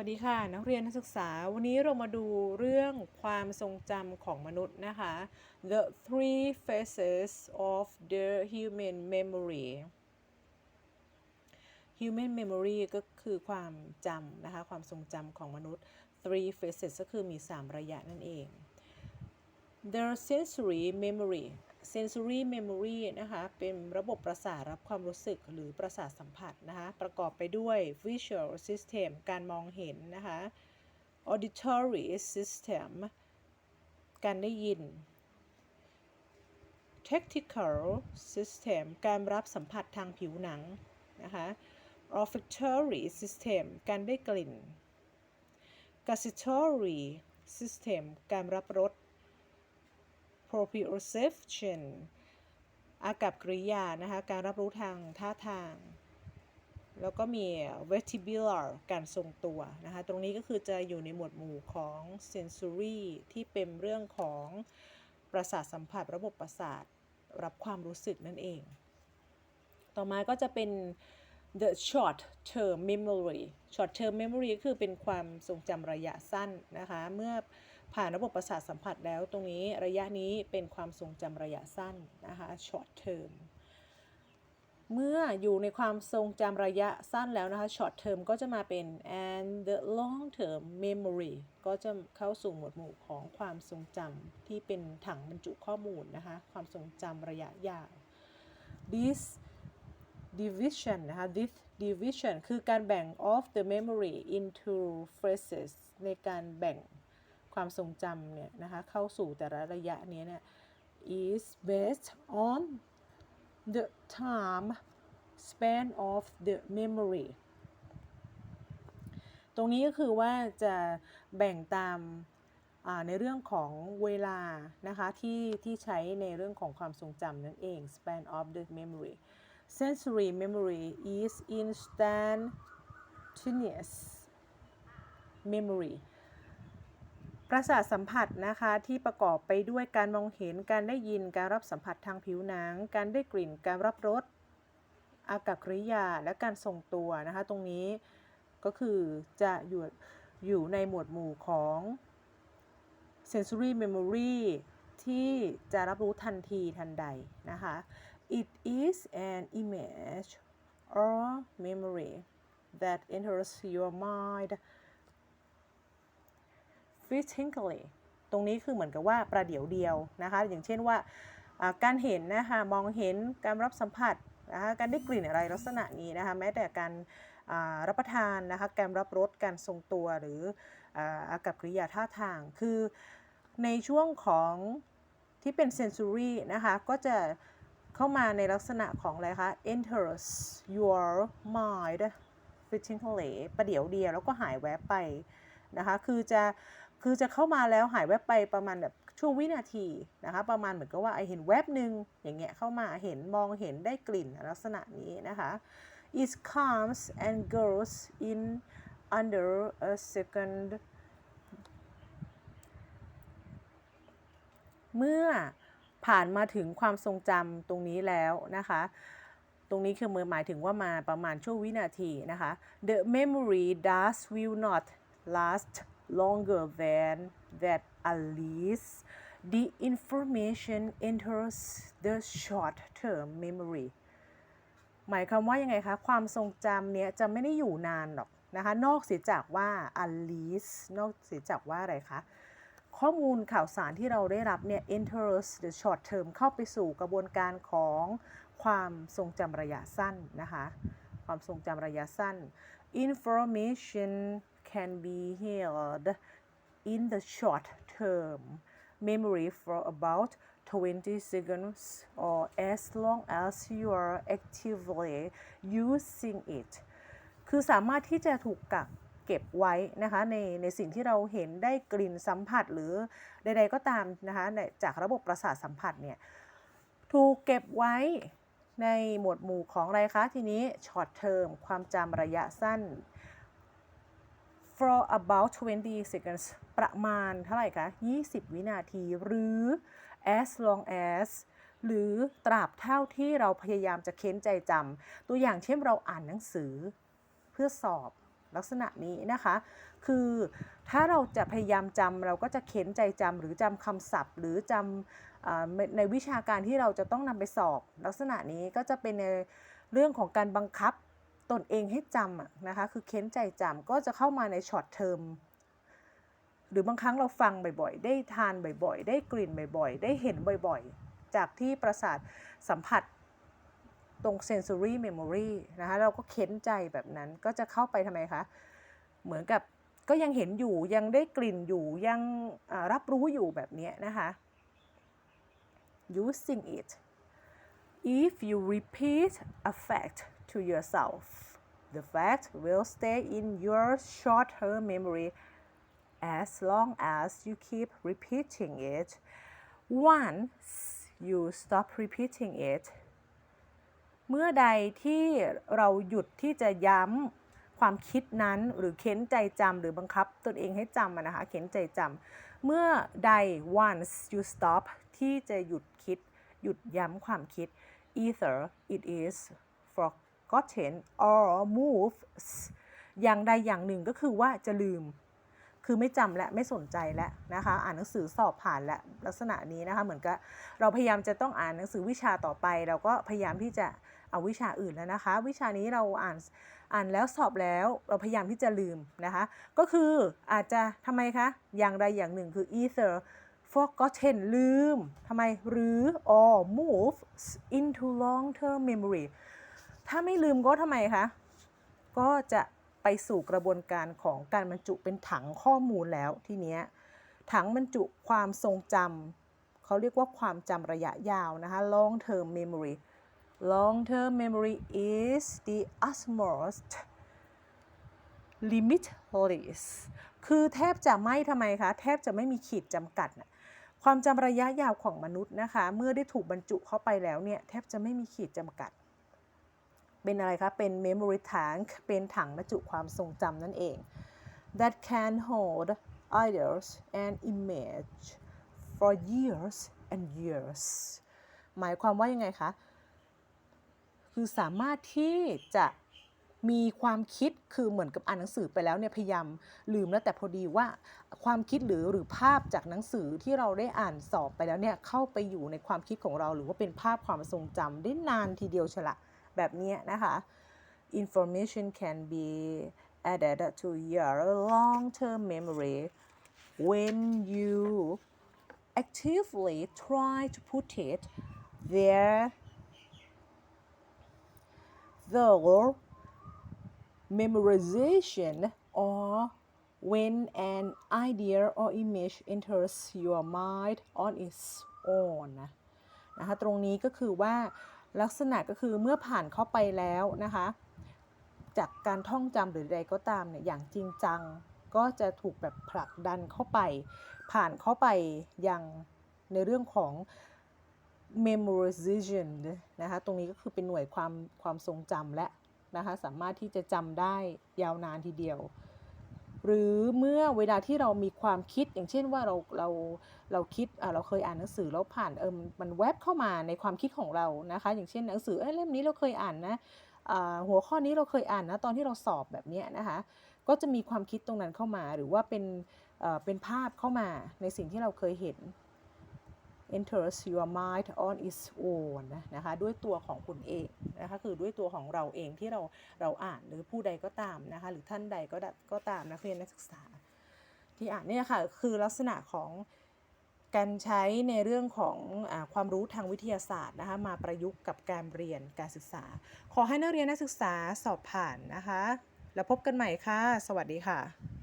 วัสดีค่ะ นักเรียนนักศึกษาวันนี้เรามาดูเรื่องความทรงจำของมนุษย์นะคะ the three phases of the human memory human memory ก็คือความจำนะคะ ความทรงจำของมนุษย์ three phases ก็คือมี 3 ระยะนั่นเอง the sensory memory sensory memory นะคะ เป็นระบบประสาทรับความรู้สึกหรือประสาทสัมผัสนะคะ ประกอบไปด้วย visual system การมองเห็นนะคะ auditory system การได้ยิน tactile system การรับสัมผัสทางผิวหนังนะคะ olfactory system การได้กลิ่น gustatory system การรับรส proprioception อากับกริยานะคะการรับรู้ทางท่าทาง แล้วก็มี vestibular การทรงตัวนะคะตรงนี้ก็คือจะอยู่ในหมวดหมู่ของ sensory ที่เป็นเรื่องของประสาทสัมผัสระบบประสาทรับความรู้สึกนั่นเอง ต่อมาก็จะเป็น the short term memory short term memory ก็คือเป็นความทรงจำระยะสั้นนะคะ เมื่อ ผ่านระบบประสาทสัมผัสแล้วตรงนี้ระยะนี้เป็นความทรงจำระยะสั้นนะคะ short term เมื่ออยู่ในความทรงจำระยะสั้นแล้วนะคะ short term ก็จะมาเป็น and the long term memory ก็จะเข้าสู่หมวดหมู่ของความทรงจำที่เป็นถังบรรจุข้อมูลนะคะ ความทรงจำระยะยาว this division นะคะ this division คือการแบ่ง of the memory into phases ในการแบ่ง ความทรงจำเนี่ยนะคะเข้าสู่แต่ละระยะนี้เนี่ย is based on the time span of the memory ตรงนี้ก็คือว่าจะแบ่งตามในเรื่องของเวลานะคะที่ที่ใช้ในเรื่องของความทรงจำนั่นเอง span of the memory sensory memory is instantaneous memory ประสาทสัมผัสนะคะที่ประกอบไปด้วยการมองเห็นการได้ยินการรับสัมผัสทางผิวหนัง การได้กลิ่นการรับรสอากับกริยาและการทรงตัวนะคะ ตรงนี้ก็คือจะอยู่อยู่ในหมวดหมู่ของ sensory memory ที่จะรับรู้ทันทีทันใดนะคะ it is an image or memory that enters your mind fleetingly ตรงนี้คือเหมือนกับว่าประเดี๋ยวเดียวนะคะ อย่างเช่นว่าการเห็นนะคะมองเห็นการรับสัมผัสนะคะการได้กลิ่นอะไรลักษณะนี้นะคะแม้แต่การรับประทานนะคะการรับรสการทรงตัวหรืออากับกริยาท่าทาง คือในช่วงของที่เป็น sensory นะคะก็จะเข้ามาในลักษณะของอะไรคะ enters your mind fleetingly ประเดี๋ยวเดียวแล้วก็หายแวบไปนะคะคือจะ คือจะเข้ามาแล้วหายแวบไปประมาณแบบช่วงวินาทีนะคะ ประมาณเหมือนกับว่าไอเห็นแวบหนึ่งอย่างเงี้ยเข้ามาเห็นมองเห็นได้กลิ่นลักษณะนี้นะคะ it comes and goes in under a second เมื่อผ่านมาถึงความทรงจำตรงนี้แล้วนะคะ ตรงนี้คือมือหมายถึงว่ามาประมาณช่วงวินาทีนะคะ the memory does will not last longer than that unless the information enters the short term memory หมายความว่ายังไงคะ ความทรงจำเนี้ยจะไม่ได้อยู่นานหรอกนะคะ นอกเสียจากว่า unless นอกเสียจากว่าอะไรคะ ข้อมูลข่าวสารที่เราได้รับเนี่ย enters the short term เข้าไปสู่กระบวนการของความทรงจำระยะสั้นนะคะ ความทรงจำระยะสั้น information can be held in the short term memory for about 20 seconds or as long as you are actively using it คือสามารถที่จะถูกกักเก็บไว้นะคะในในสิ่งที่เราเห็นได้กลิ่นสัมผัสหรือใดๆก็ตามนะคะจากระบบประสาทสัมผัสเนี่ยถูกเก็บไว้ในหมวดหมู่ของอะไรคะทีนี้ short term ความจำระยะสั้น for about 20 seconds ประมาณเท่าไหร่คะ 20 วินาที หรือ as long as หรือตราบเท่าที่เราพยายามจะเค้นใจจำ ตัวอย่างเช่นเราอ่านหนังสือเพื่อสอบลักษณะนี้นะคะ คือถ้าเราจะพยายามจำเราก็จะเข็นใจจำหรือจำคำศัพท์ หรือจำในวิชาการที่เราจะต้องนำไปสอบ ลักษณะนี้ก็จะเป็นในเรื่องของการบังคับ ตนเองให้จำนะคะ คือเข็นใจจำก็จะเข้ามาในช็อตเทอมหรือบางครั้งเราฟังบ่อยๆ ได้ทานบ่อยๆ ได้กลิ่นบ่อยๆ ได้เห็นบ่อยๆ จากที่ประสาทสัมผัสตรง sensory memory นะคะเราก็เค้นใจแบบนั้นก็จะเข้าไปทำไมคะ เหมือนกับก็ยังเห็นอยู่ยังได้กลิ่นอยู่ยังรับรู้อยู่แบบนี้นะคะ using it if you repeat a fact to yourself the fact will stay in your short-term memory as long as you keep repeating it. Once you stop repeating it, เมื่อใดที่เราหยุดที่จะย้ำความคิดนั้นหรือเค้นใจจำหรือบังคับตนเองให้จำนะคะเค้นใจจำเมื่อใด once you stop ที่จะหยุดคิด หยุดย้ำความคิด either it is for forgotten or moves อย่างใดอย่างหนึ่งก็คือว่าจะลืม คือไม่จำและไม่สนใจแล้วนะคะ อ่านหนังสือสอบผ่านและลักษณะนี้นะคะ เหมือนกับเราพยายามจะต้องอ่านหนังสือวิชาต่อไป เราก็พยายามที่จะเอาวิชาอื่นแล้วนะคะ วิชานี้เราอ่านอ่านแล้วสอบแล้วเราพยายามที่จะลืมนะคะ ก็คืออาจจะทำไมคะ อย่างใดอย่างหนึ่งคือ either forgotten ลืมทำไมหรือ or moves into long term memory ถ้าไม่ลืมก็ทำไมคะ ก็จะไปสู่กระบวนการของการบรรจุเป็นถังข้อมูลแล้วทีเนี้ยถังบรรจุความทรงจำเขาเรียกว่าความจำระยะยาวนะคะ long term memory long term memory is the utmost limitless คือแทบจะไม่ทำไมคะ แทบจะไม่มีขีดจำกัดนะความจำระยะยาวของมนุษย์นะคะ เมื่อได้ถูกบรรจุเข้าไปแล้วเนี่ย แทบจะไม่มีขีดจำกัด เป็นอะไรคะ เป็น memory tank เป็นถังบรรจุความทรงจำนั่นเอง that can hold ideas and image for years and years หมายความว่ายังไงคะ คือสามารถที่จะมีความคิดคือเหมือนกับอ่านหนังสือไปแล้วเนี่ยพยายามลืมแล้วแต่พอดีว่าความคิดหรือหรือภาพจากหนังสือที่เราได้อ่านสอบไปแล้วเนี่ยเข้าไปอยู่ในความคิดของเรา หรือว่าเป็นภาพความทรงจำได้นานทีเดียวชละ แบบเนี้ยนะคะ information can be added to your long-term memory when you actively try to put it there though memorization or when an idea or image enters your mind on its own นะนะคะ ตรงนี้ก็คือว่า ลักษณะก็คือเมื่อผ่านเข้าไปแล้วนะคะ จากการท่องจำหรือใดก็ตามเนี่ยอย่างจริงจังก็จะถูกแบบผลักดันเข้าไป ผ่านเข้าไปยังในเรื่องของ memorization นะคะตรงนี้ก็คือเป็นหน่วยความความทรงจำและนะคะสามารถที่จะจำได้ยาวนานทีเดียว หรือเมื่อเวลาที่เรามีความคิดอย่างเช่นว่าเราเราเราคิดเราเคยอ่านหนังสือแล้วผ่านเออมันแวบเข้ามาในความคิดของเรานะคะ อย่างเช่นหนังสือเอ้เล่มนี้เราเคยอ่านนะหัวข้อนี้เราเคยอ่านนะตอนที่เราสอบแบบนี้นะคะก็จะมีความคิดตรงนั้นเข้ามาหรือว่าเป็นเป็นภาพเข้ามาในสิ่งที่เราเคยเห็น enters your mind on its own นะคะด้วยตัวของคุณเองนะคะคือด้วยตัวของเราเองที่เราเราอ่านหรือผู้ใดก็ตามนะคะหรือท่านใดก็ได้ก็ตามนักเรียนนักศึกษา ที่อ่านเนี่ยค่ะคือลักษณะของการใช้ในเรื่องของอความรู้ทางวิทยาศาสตร์นะคะมาประยุกต์กับการเรียนการศึกษา ขอให้นักเรียนนักศึกษาสอบผ่านนะคะ แล้วพบกันใหม่ค่ะ สวัสดีค่ะ